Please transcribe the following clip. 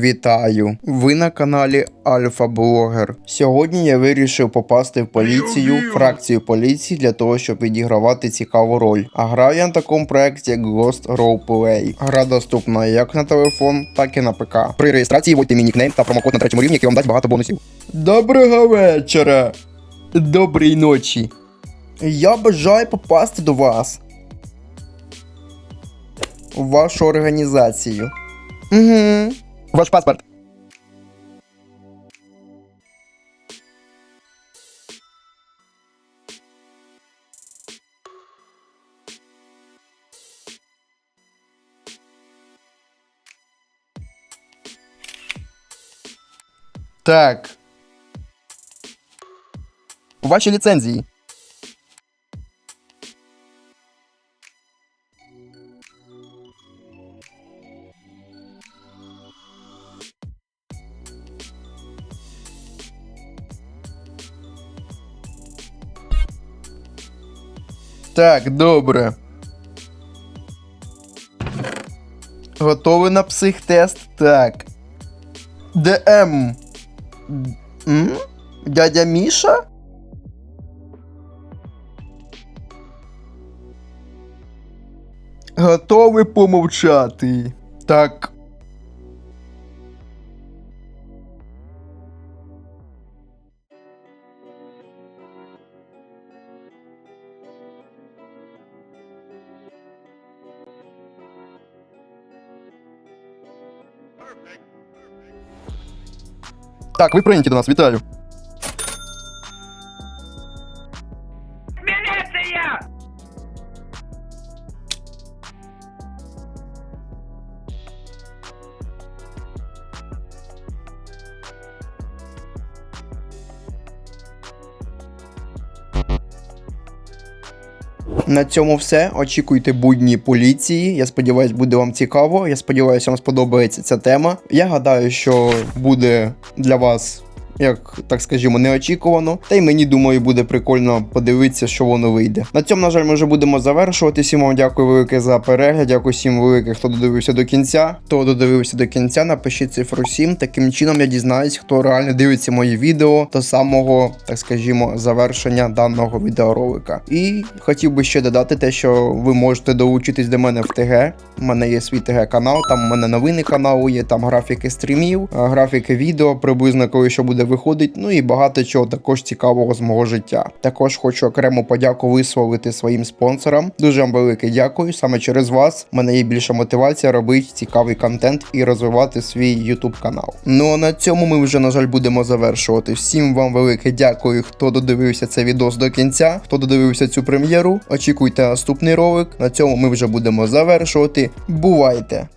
Вітаю! Ви на каналі Альфа Блогер. Сьогодні я вирішив попасти в поліцію, фракцію поліції для того, щоб відігравати цікаву роль. А граю я на такому проєкті як Ghost Roleplay. Гра доступна як на телефон, так і на ПК. При реєстрації вводьте мій нікнейм та промокод на третьому рівні, який вам дасть багато бонусів. Доброго вечора! Доброї ночі! Я бажаю попасти до вас. У вашу організацію. Угу. Ваш паспорт. Так. Ваші ліцензії. Так, добре. Готовий на психтест? Так. ДМ. Дядя Міша? Готовий помовчати. Так. Так, ви прийняті до нас, вітаю. На цьому все. Очікуйте будні поліції. Я сподіваюся, буде вам цікаво. Я сподіваюся, вам сподобається ця тема. Я гадаю, що буде для вас. Як так скажімо, неочікувано. Та й мені думаю, буде прикольно подивитися, що воно вийде. На цьому, на жаль, ми вже будемо завершувати. Всім вам дякую велике за перегляд. Дякую всім велике, хто додивився до кінця. Хто додивився до кінця, напишіть цифру 7. Таким чином я дізнаюсь, хто реально дивиться мої відео до самого, так скажімо, завершення даного відеоролика. І хотів би ще додати те, що ви можете долучитись до мене в ТГ. У мене є свій ТГ канал, там у мене новини каналу є, там графіки стрімів, графіки відео, приблизно коли що буде виходить. Ну і багато чого також цікавого з мого життя. Також хочу окремо подяку висловити своїм спонсорам. Дуже вам велике дякую. Саме через вас в мене є більша мотивація робити цікавий контент і розвивати свій YouTube канал. Ну а на цьому ми вже на жаль будемо завершувати. Всім вам велике дякую, хто додивився цей відос до кінця, хто додивився цю прем'єру. Очікуйте наступний ролик. На цьому ми вже будемо завершувати. Бувайте!